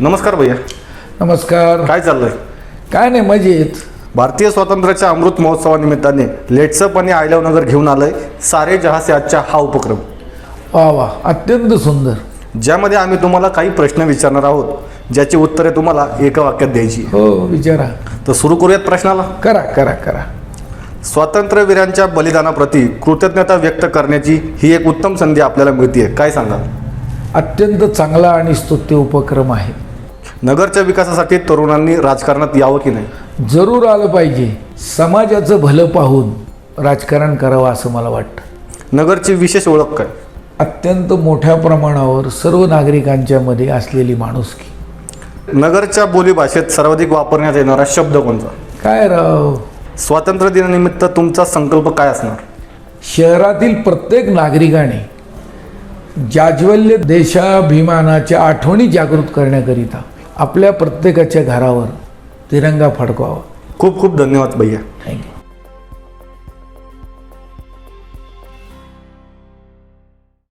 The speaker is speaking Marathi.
नमस्कार भैया. नमस्कार. काय चाललंय? काय नाही मजेत. भारतीय स्वातंत्र्याच्या अमृत महोत्सवानिमित्ताने लेट्सअप आणि आय लव्ह नगर घेऊन आलंय सारे जहासे आजच्या हा उपक्रम. वा वा अत्यंत सुंदर. ज्यामध्ये आम्ही तुम्हाला काही प्रश्न विचारणार आहोत ज्याची उत्तरे तुम्हाला एका वाक्यात द्यायची. हो. विचारा. तर सुरू करूयात प्रश्नाला? करा करा करा. स्वातंत्र्यवीरांच्या बलिदानाप्रती कृतज्ञता व्यक्त करण्याची ही एक उत्तम संधी आपल्याला मिळते काय सांगाल? अत्यंत चांगला आणि स्तुत्य उपक्रम आहे. नगरच्या विकासासाठी तरुणांनी राजकारणात यावं की नाही? जरूर आलं पाहिजे. समाजाचं भलं पाहून राजकारण करावं असं मला वाटतं. नगरची विशेष ओळख काय? अत्यंत मोठ्या प्रमाणावर सर्व नागरिकांच्या मध्ये असलेली माणुसकी. नगरच्या बोलीभाषेत सर्वाधिक वापरण्यात येणारा शब्द कोणता? काय राव? स्वातंत्र्य दिनानिमित्त तुमचा संकल्प काय असणार? शहरातील प्रत्येक नागरिकाने जाज्वल्य देशाभिमानाच्या आठवणी जागृत करण्याकरिता आपल्या प्रत्येकाच्या घरावर तिरंगा फडकवावा. खूप खूप धन्यवाद भैया. थँक्यू